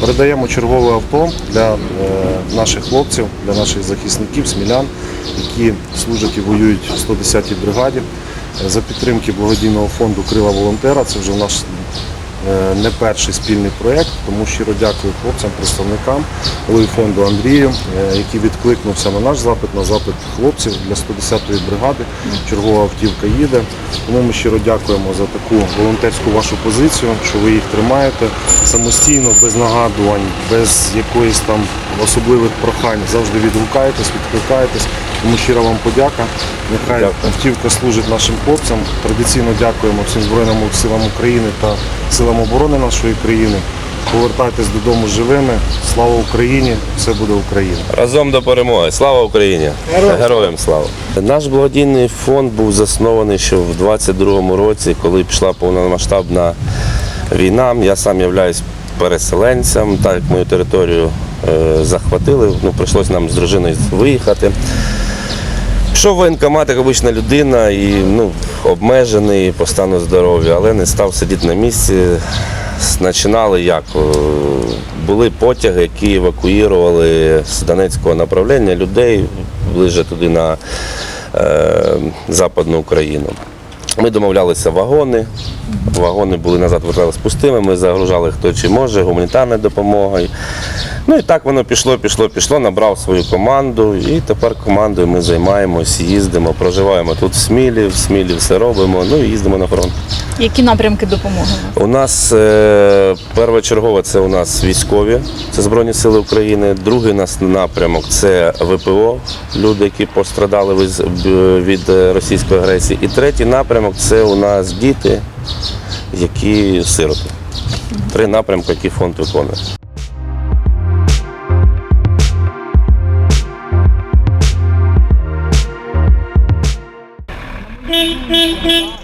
Передаємо чергове авто для е, наших хлопців, для наших захисників, смілян, які служать і воюють в 110-й бригаді. Е, За підтримки благодійного фонду Крила волонтера. Це вже наш не перший спільний проєкт, тому щиро дякую хлопцям, представникам, фонду Андрію, е, який відкликнувся на наш запит, на запит хлопців для 110-ї бригади. Чергова автівка їде. Тому ми щиро дякуємо за таку волонтерську вашу позицію, що ви їх тримаєте самостійно, без нагадувань, без якоїсь там особливих прохань. Завжди відгукаєтесь, відкликаєтесь. Тому щира вам подяка. Нехай автівка служить нашим хлопцям. Традиційно дякуємо всім Збройним силам України та силам оборони нашої країни. Повертайтесь додому живими. Слава Україні! Все буде Україна! Разом до перемоги. Слава Україні! Героям слава! Наш благодійний фонд був заснований ще в 22-му році, коли пішла повномасштабна війна. Я сам являюсь переселенцем, так як мою територію е, захватили, ну, прийшлося нам з дружиною виїхати. Пішов в воєнкомат, як обична людина, і ну, обмежений по стану здоров'я, але не став сидіти на місці. Починали як? Були потяги, які евакуювали з Донецького направлення людей ближче туди на е, Западну Україну. Ми домовлялися вагони. Вагони були назад вертались пустими, ми загружали хто чи може, гуманітарною допомогою. Ну і так воно пішло, пішло, пішло, набрав свою команду. І тепер командою ми займаємось, їздимо, проживаємо тут в Смілі, в Смілі все робимо, ну і їздимо на фронт. Які напрямки допомоги? У нас е, першочергово це у нас військові, це Збройні Сили України. Другий нас напрямок це ВПО, люди, які пострадали від, від е, російської агресії. І третій напрямок це у нас діти, які сироти. Три напрямки, які фонд виконує. Mm-hmm.